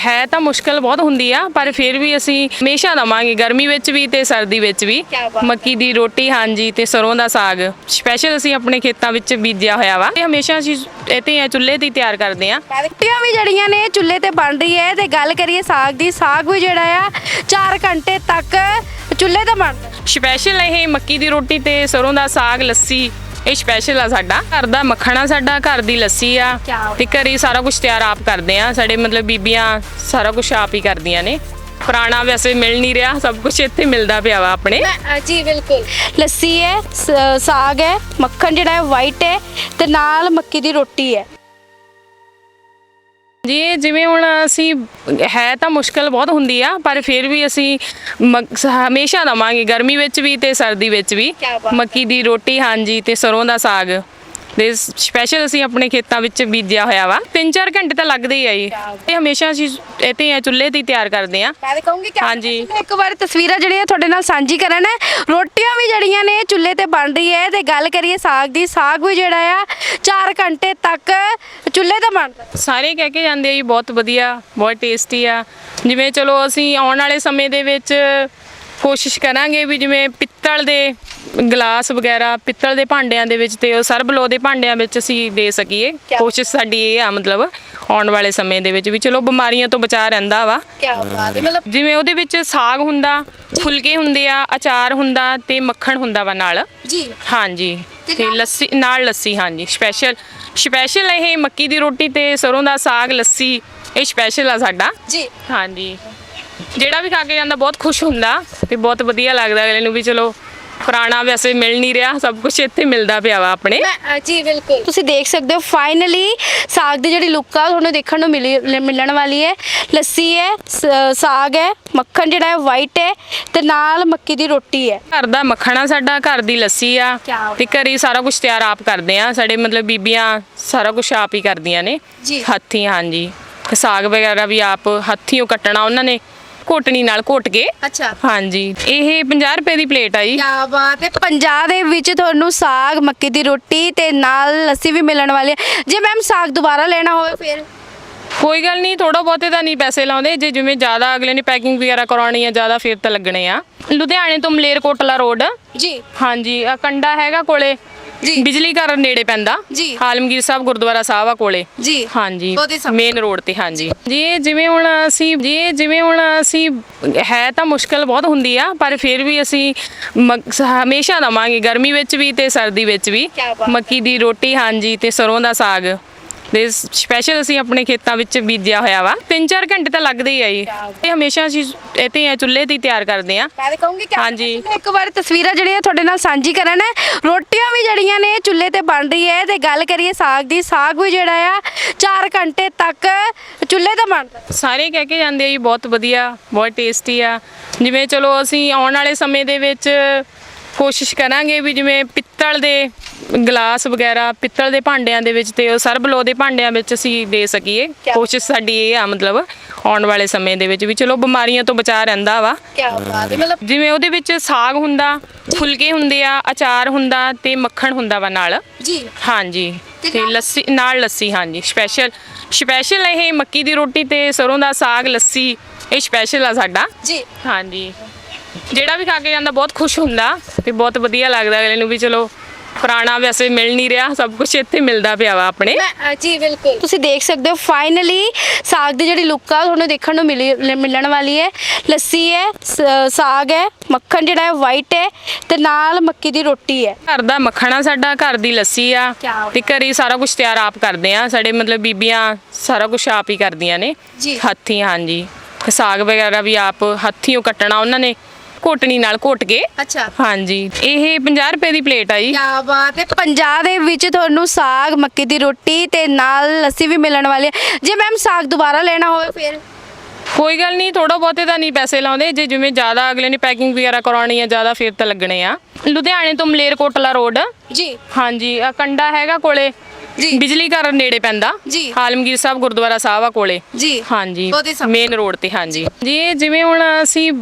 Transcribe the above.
ਹੈ ਤਾਂ ਮੁਸ਼ਕਲ ਬਹੁਤ ਹੁੰਦੀ ਆ ਪਰ ਫਿਰ ਵੀ ਅਸੀਂ ਹਮੇਸ਼ਾ ਦਵਾਂਗੇ ਗਰਮੀ ਵਿੱਚ ਵੀ ਤੇ ਸਰਦੀ ਵਿੱਚ ਵੀ। ਮੱਕੀ ਦੀ ਰੋਟੀ ਹਾਂਜੀ ਤੇ ਸਰੋਂ ਦਾ ਸਾਗ। ਸਪੈਸ਼ਲ ਅਸੀਂ ਆਪਣੇ ਖੇਤਾਂ ਵਿੱਚ ਬੀਜਿਆ ਹੋਇਆ ਵਾ। ਇਹ ਹਮੇਸ਼ਾ ਅਸੀਂ ਇਹ ਤੇ ਆ ਚੁੱਲ੍ਹੇ ਤੇ ਹੀ ਤਿਆਰ ਕਰਦੇ ਆ। ਰੋਟੀਆਂ ਵੀ ਜਿਹੜੀਆਂ ਨੇ ਚੁੱਲ੍ਹੇ ਤੇ ਬਣ ਰਹੀ ਹੈ ਤੇ ਗੱਲ ਕਰੀਏ ਸਾਗ ਦੀ ਸਾਗ ਵੀ ਜਿਹੜਾ ਆ 4 ਘੰਟੇ ਤੱਕ ਚੁੱਲ੍ਹੇ ਤੇ ਬਣਦਾ। ਸਪੈਸ਼ਲ ਇਹ ਮੱਕੀ ਦੀ ਰੋਟੀ ਤੇ ਸਰੋਂ ਦਾ ਸਾਗ ਲੱਸੀ ਇਹ ਸਪੈਸ਼ਲ ਆ ਸਾਡਾ। ਘਰ ਦਾ ਮੱਖਣਾ ਸਾਡਾ ਘਰ ਦੀ ਲੱਸੀ ਆ। ਤੇ ਘਰੇ ਸਾਰਾ ਕੁਝ ਤਿਆਰ ਆਪ ਕਰਦੇ ਆ। ਸਾਡੇ ਮਤਲਬ ਬੀਬੀਆਂ ਸਾਰਾ ਕੁਝ ਆਪ ਹੀ ਕਰਦੀਆਂ ਨੇ। ਪੁਰਾਣਾ ਵੈਸੇ ਮਿਲ ਨਹੀਂ ਰਿਹਾ ਸਭ ਕੁਝ ਇੱਥੇ ਮਿਲਦਾ ਪਿਆ ਵਾ ਆਪਣੇ। ਜੀ ਬਿਲਕੁਲ। ਲੱਸੀ ਹੈ ਸਾਗ ਹੈ ਮੱਖਣ ਜਿਹੜਾ ਹੈ ਵਾਈਟ ਹੈ ਤੇ ਨਾਲ ਮੱਕੀ ਦੀ ਰੋਟੀ ਹੈ। ਜੀ ਜਿਵੇਂ ਹੁਣ ਅਸੀਂ ਹੈ ਤਾਂ ਮੁਸ਼ਕਲ ਬਹੁਤ ਹੁੰਦੀ ਆ ਪਰ ਫਿਰ ਵੀ ਅਸੀਂ ਹਮੇਸ਼ਾ ਦਵਾਂਗੇ ਗਰਮੀ ਵਿੱਚ ਵੀ ਤੇ ਸਰਦੀ ਵਿੱਚ ਵੀ। ਮੱਕੀ ਦੀ ਰੋਟੀ ਹਾਂਜੀ ਤੇ ਸਰੋਂ ਦਾ ਸਾਗ ਤੇ ਸਪੈਸ਼ਲ ਅਸੀਂ ਆਪਣੇ ਖੇਤਾਂ ਵਿੱਚ ਬੀਜਿਆ ਹੋਇਆ ਵਾ। 3-4 ਘੰਟੇ ਤਾਂ ਲੱਗਦੇ ਹੀ ਆ ਜੀ। ਤੇ ਹਮੇਸ਼ਾ ਅਸੀਂ ਇਹ ਤੇ ਚੁੱਲ੍ਹੇ ਤੇ ਹੀ ਤਿਆਰ ਕਰਦੇ ਆ ਮੈਂ ਤਾਂ ਕਹੂੰਗੀ ਕਿ ਹਾਂਜੀ। ਇੱਕ ਵਾਰ ਤਸਵੀਰਾਂ ਜਿਹੜੀਆਂ ਤੁਹਾਡੇ ਨਾਲ ਸਾਂਝੀ ਕਰਨ ਰੋਟੀਆਂ ਵੀ ਜਿਹੜੀਆਂ ਨੇ ਚੁੱਲ੍ਹੇ ਤੇ ਬਣ ਰਹੀ ਹੈ। ਤੇ ਗੱਲ ਕਰੀਏ ਸਾਗ ਦੀ ਸਾਗ ਵੀ ਜਿਹੜਾ ਆ 4 ਘੰਟੇ ਤੱਕ ਚੁੱਲ੍ਹੇ ਤੇ ਬਣਦਾ। ਸਾਰੇ ਕਹਿ ਕੇ ਜਾਂਦੇ ਆ ਜੀ ਬਹੁਤ ਵਧੀਆ ਬਹੁਤ ਟੇਸਟੀ ਆ। ਜਿਵੇਂ ਚਲੋ ਅਸੀਂ ਆਉਣ ਵਾਲੇ ਸਮੇਂ ਦੇ ਵਿੱਚ ਕੋਸ਼ਿਸ਼ ਕਰਾਂਗੇ ਵੀ ਜਿਵੇਂ ਪਿੱਤਲ ਦੇ ਗਲਾਸ ਵਗੈਰਾ ਪਿੱਤਲ ਦੇ ਭਾਂਡਿਆਂ ਦੇ ਵਿੱਚ ਤੇ ਉਹ ਸਰਬ ਲੋ ਦੇ ਭਾਂਡਿਆਂ ਵਿੱਚ ਅਸੀਂ ਦੇ ਸਕੀਏ। ਕੋਸ਼ਿਸ਼ ਸਾਡੀ ਇਹ ਆ ਮਤਲਬ ਆਉਣ ਵਾਲੇ ਸਮੇਂ ਦੇ ਵਿੱਚ ਵੀ ਚਲੋ ਬਿਮਾਰੀਆਂ ਤੋਂ ਬਚਾ ਰਹਿੰਦਾ ਵਾ। ਕੀ ਬਾਤ ਹੈ ਮਤਲਬ ਜਿਵੇਂ ਉਹਦੇ ਵਿੱਚ ਸਾਗ ਹੁੰਦਾ ਫੁਲਕੇ ਹੁੰਦੇ ਆ ਅਚਾਰ ਹੁੰਦਾ ਤੇ ਮੱਖਣ ਹੁੰਦਾ ਵਾ ਨਾਲ। ਜੀ। ਹਾਂਜੀ ਤੇ ਲੱਸੀ ਨਾਲ ਲੱਸੀ ਹਾਂਜੀ ਸਪੈਸ਼ਲ ਸਪੈਸ਼ਲ ਇਹ ਮੱਕੀ ਦੀ ਰੋਟੀ ਤੇ ਸਰੋਂ ਦਾ ਸਾਗ ਲੱਸੀ ਇਹ ਸਪੈਸ਼ਲ ਆ ਸਾਡਾ। ਜੀ। ਹਾਂਜੀ। ਜਿਹੜਾ ਵੀ ਖਾ ਕੇ ਜਾਂਦਾ ਬਹੁਤ ਖੁਸ਼ ਹੁੰਦਾ ਤੇ ਬਹੁਤ ਵਧੀਆ ਲੱਗਦਾ ਅਗਲੇ ਨੂੰ ਵੀ ਚਲੋ ਪੁਰਾਣਾ ਵੈਸੇ ਮਿਲ ਨਹੀਂ ਰਿਹਾ ਸਭ ਕੁਝ ਇੱਥੇ ਮਿਲਦਾ ਪਿਆ ਵਾ ਆਪਣੇ। ਮੈਂ ਜੀ ਬਿਲਕੁਲ। ਤੁਸੀਂ ਦੇਖ ਸਕਦੇ ਹੋ ਫਾਈਨਲੀ ਸਾਗ ਦੀ ਜਿਹੜੀ ਲੁੱਕ ਆ ਤੁਹਾਨੂੰ ਦੇਖਣ ਨੂੰ ਮਿਲੀ ਮਿਲਣ ਵਾਲੀ ਹੈ। ਲੱਸੀ ਹੈ ਸ- ਸਾਗ ਹੈ ਮੱਖਣ ਜਿਹੜਾ ਹੈ ਵਾਈਟ ਹੈ ਤੇ ਨਾਲ ਮੱਕੀ ਦੀ ਰੋਟੀ ਹੈ। ਘਰ ਦਾ ਮੱਖਣਾ ਸਾਡਾ ਘਰ ਦੀ ਲੱਸੀ ਆ। ਕਿਆ ਬਾਤ। ਤੇ ਘਰੇ ਹੀ ਸਾਰਾ ਕੁਝ ਤਿਆਰ ਆਪ ਕਰਦੇ ਆ। ਸਾਡੇ ਮਤਲਬ ਬੀਬੀਆਂ ਸਾਰਾ ਕੁਝ ਆਪ ਹੀ ਕਰਦੀਆਂ ਨੇ। ਜੀ। ਹੱਥੀਂ ਹਾਂਜੀ। ਸਾਗ ਵਗੈਰਾ ਵੀ ਆਪ ਹੱਥੀਂ ਕੱਟਣਾ ਉਹਨਾਂ ਨੇ। ਘੋਟਣੀ ਨਾਲ ਘੋਟ ਕੇ। ਅੱਛਾ। ਹਾਂਜੀ। ਇਹ 50 ਰੁਪਏ ਦੀ ਪਲੇਟ ਆ ਜੀ। ਕਿਆ ਬਾਤ ਹੈ। ਪੰਜਾਬ ਦੇ ਵਿੱਚ ਤੁਹਾਨੂੰ ਸਾਗ ਮੱਕੀ ਦੀ ਰੋਟੀ ਤੇ ਨਾਲ ਲੱਸੀ ਵੀ ਮਿਲਣ ਵਾਲੀ ਹੈ। ਜੇ ਮੈਮ ਸਾਗ ਦੁਬਾਰਾ ਲੈਣਾ ਹੋਵੇ ਫਿਰ? ਕੋਈ ਗੱਲ ਨਹੀਂ ਥੋੜਾ ਬਹੁਤੇ ਤਾਂ ਨਹੀਂ ਪੈਸੇ ਲਾਉਂਦੇ। ਜੇ ਜਿਵੇਂ ਜ਼ਿਆਦਾ ਅਗਲੇ ਨੇ ਪੈਕਿੰਗ ਵਗੈਰਾ ਕਰਾਉਣੀ ਆ ਜ਼ਿਆਦਾ ਫਿਰ ਤਾਂ ਲੱਗਣੇ ਆ। ਲੁਧਿਆਣੇ ਤੋਂ ਮਲੇਰਕੋਟਲਾ ਰੋਡ। ਜੀ। ਹਾਂਜੀ ਆ ਕੰਡਾ ਹੈਗਾ ਕੋਲੇ। ਜੀ। ਬਿਜਲੀ ਘਰ ਨੇੜੇ ਪੈਂਦਾ ਜੀ। ਆਲਮਗੀਰ ਸਾਹਿਬ ਗੁਰਦੁਆਰਾ ਸਾਹਿਬ ਆ ਕੋਲੇ ਜੀ ਹਾਂਜੀ ਉਹਦੇ ਸਾਹਮਣੇ। ਮੇਨ ਰੋਡ ਤੇ ਹਾਂਜੀ ਜੀ ਇਹ ਜਿਵੇਂ ਹੁਣ ਅਸੀਂ ਜੀ ਇਹ ਜਿਵੇਂ ਹੁਣ ਅਸੀਂ ਹੈ ਤਾਂ ਮੁਸ਼ਕਲ ਬਹੁਤ ਹੁੰਦੀ ਆ ਪਰ ਫਿਰ ਵੀ ਅਸੀਂ ਹਮੇਸ਼ਾ ਦਵਾਂਗੇ ਗਰਮੀ ਵਿੱਚ ਵੀ ਤੇ ਸਰਦੀ ਵਿੱਚ ਵੀ ਕਿਆ ਬਾਤ ਹੈ। ਮੱਕੀ ਦੀ ਰੋਟੀ ਹਾਂਜੀ ਤੇ ਸਰੋਂ ਦਾ ਸਾਗ ਤੇ ਸਪੈਸ਼ਲ ਅਸੀਂ ਆਪਣੇ ਖੇਤਾਂ ਵਿੱਚ ਬੀਜਿਆ ਹੋਇਆ ਵਾ। 3-4 ਘੰਟੇ ਤਾਂ ਲੱਗਦੇ ਹੀ ਆ ਜੀ। ਤੇ ਹਮੇਸ਼ਾ ਅਸੀਂ ਇਹ ਤੇ ਆ ਚੁੱਲ੍ਹੇ ਤੇ ਤਿਆਰ ਕਰਦੇ ਆ। ਮੈਂ ਕਹੂੰਗੀ ਕਿ ਹਾਂਜੀ। ਇੱਕ ਵਾਰ ਤਸਵੀਰਾਂ ਜਿਹੜੀਆਂ ਤੁਹਾਡੇ ਨਾਲ ਸਾਂਝੀ ਕਰਨ ਰੋਟੀਆਂ ਵੀ ਜਿਹੜੀਆਂ ਨੇ ਚੁੱਲ੍ਹੇ ਤੇ ਬਣ ਰਹੀ ਹੈ। ਤੇ ਗੱਲ ਕਰੀਏ ਸਾਗ ਦੀ ਸਾਗ ਵੀ ਜਿਹੜਾ ਆ 4 ਘੰਟੇ ਤੱਕ ਚੁੱਲ੍ਹੇ ਤੇ ਬਣਦਾ। ਸਾਰੇ ਕਹਿ ਕੇ ਜਾਂਦੇ ਆ ਜੀ ਬਹੁਤ ਵਧੀਆ ਬਹੁਤ ਟੇਸਟੀ ਆ। ਜਿਵੇਂ ਚਲੋ ਅਸੀਂ ਆਉਣ ਵਾਲੇ ਸਮੇਂ ਦੇ ਵਿੱਚ ਕੋਸ਼ਿਸ਼ ਕਰਾਂਗੇ ਵੀ ਜਿਵੇਂ ਪਿੱਤਲ ਦੇ ਗਲਾਸ ਵਗੈਰਾ ਪਿੱਤਲ ਦੇ ਭਾਂਡਿਆਂ ਦੇ ਵਿੱਚ ਤੇ ਉਹ ਸਰਬ ਲੋ ਦੇ ਭਾਂਡਿਆਂ ਵਿੱਚ ਅਸੀਂ ਦੇ ਸਕੀਏ। ਕੋਸ਼ਿਸ਼ ਸਾਡੀ ਇਹ ਆ ਮਤਲਬ ਆਉਣ ਵਾਲੇ ਸਮੇਂ ਦੇ ਵਿੱਚ ਵੀ ਚਲੋ ਬਿਮਾਰੀਆਂ ਤੋਂ ਬਚਾ ਰਹਿੰਦਾ ਵਾ। ਕੀ ਬਾਤ ਹੈ ਮਤਲਬ ਜਿਵੇਂ ਉਹਦੇ ਵਿੱਚ ਸਾਗ ਹੁੰਦਾ ਫੁਲਕੇ ਹੁੰਦੇ ਆ ਅਚਾਰ ਹੁੰਦਾ ਤੇ ਮੱਖਣ ਹੁੰਦਾ ਵਾ ਨਾਲ। ਜੀ। ਹਾਂਜੀ ਤੇ ਲੱਸੀ ਨਾਲ ਲੱਸੀ ਹਾਂਜੀ। ਸਪੈਸ਼ਲ ਸਪੈਸ਼ਲ ਇਹ ਮੱਕੀ ਦੀ ਰੋਟੀ ਤੇ ਸਰੋਂ ਦਾ ਸਾਗ ਲੱਸੀ ਇਹ ਸਪੈਸ਼ਲ ਆ ਸਾਡਾ। ਜੀ। ਹਾਂਜੀ। ਜਿਹੜਾ ਵੀ ਖਾ ਕੇ ਜਾਂਦਾ ਬਹੁਤ ਖੁਸ਼ ਹੁੰਦਾ ਤੇ ਬਹੁਤ ਵਧੀਆ ਲੱਗਦਾ ਅਗਲੇ ਨੂੰ ਵੀ ਚਲੋ ਪੁਰਾਣਾ ਵੈਸੇ ਮਿਲ ਨਹੀਂ ਰਿਹਾ ਸਭ ਕੁਝ ਇੱਥੇ ਮਿਲਦਾ ਪਿਆ ਵਾ ਆਪਣੇ। ਮੈਂ ਜੀ ਬਿਲਕੁਲ। ਤੁਸੀਂ ਦੇਖ ਸਕਦੇ ਹੋ ਫਾਈਨਲੀ ਸਾਗ ਦੀ ਜਿਹੜੀ ਲੁੱਕ ਆ ਤੁਹਾਨੂੰ ਦੇਖਣ ਨੂੰ ਮਿਲੀ ਮਿਲਣ ਵਾਲੀ ਹੈ। ਲੱਸੀ ਹੈ ਸ- ਸਾਗ ਹੈ ਮੱਖਣ ਜਿਹੜਾ ਹੈ ਵਾਈਟ ਹੈ ਤੇ ਨਾਲ ਮੱਕੀ ਦੀ ਰੋਟੀ ਹੈ। ਘਰ ਦਾ ਮੱਖਣਾ ਸਾਡਾ ਘਰ ਦੀ ਲੱਸੀ ਆ ਕਿਆ ਤੇ ਘਰੇ ਹੀ ਸਾਰਾ ਕੁਝ ਤਿਆਰ ਆਪ ਕਰਦੇ ਆ ਸਾਡੇ ਮਤਲਬ ਬੀਬੀਆਂ ਸਾਰਾ ਕੁਝ ਆਪ ਹੀ ਕਰਦੀਆਂ ਨੇ। ਜੀ। ਹੱਥੀਂ ਹਾਂਜੀ। ਸਾਗ ਵਗੈਰਾ ਵੀ ਆਪ ਹੱਥੀਂ ਕੱਟਣਾ ਉਹਨਾਂ ਨੇ। ਘੋਟਣੀ ਨਾਲ ਘੋਟ ਕੇ। ਅੱਛਾ। ਹਾਂਜੀ। ਇਹ 50 ਰੁਪਏ ਦੀ ਪਲੇਟ ਆ ਜੀ। ਕਿਆ ਬਾਤ ਹੈ। ਪੰਜਾਬ ਦੇ ਵਿੱਚ ਤੁਹਾਨੂੰ ਸਾਗ ਮੱਕੀ ਦੀ ਰੋਟੀ ਤੇ ਨਾਲ ਲੱਸੀ ਵੀ ਮਿਲਣ ਵਾਲੀ ਹੈ। ਜੇ ਮੈਮ ਸਾਗ ਦੁਬਾਰਾ ਲੈਣਾ ਹੋਵੇ ਫਿਰ? ਕੋਈ ਗੱਲ ਨਹੀਂ ਥੋੜਾ ਬਹੁਤੇ ਤਾਂ ਨਹੀਂ ਪੈਸੇ ਲਾਉਂਦੇ। ਜੇ ਜਿਵੇਂ ਜ਼ਿਆਦਾ ਅਗਲੇ ਨੇ ਪੈਕਿੰਗ ਵਗੈਰਾ ਕਰਾਉਣੀ ਆ ਜ਼ਿਆਦਾ ਫਿਰ ਤਾਂ ਲੱਗਣੇ ਆ। ਲੁਧਿਆਣੇ ਤੋਂ ਮਲੇਰਕੋਟਲਾ ਰੋਡ। ਜੀ। ਹਾਂਜੀ ਆ ਕੰਡਾ ਹੈਗਾ ਕੋਲੇ। ਜੀ। ਬਿਜਲੀ ਘਰ ਨੇੜੇ ਪੈਂਦਾ। ਜੀ। ਆਲਮਗੀਰ ਸਾਹਿਬ ਗੁਰਦੁਆਰਾ ਸਾਹਿਬ ਆ ਕੋਲੇ। ਜੀ। ਹਾਂਜੀ ਉਹਦੇ ਸਾਹਮਣੇ। ਮੇਨ ਰੋਡ ਤੇ ਹਾਂਜੀ। ਜੀ ਇਹ ਜਿਵੇਂ ਹੁਣ ਅਸੀਂ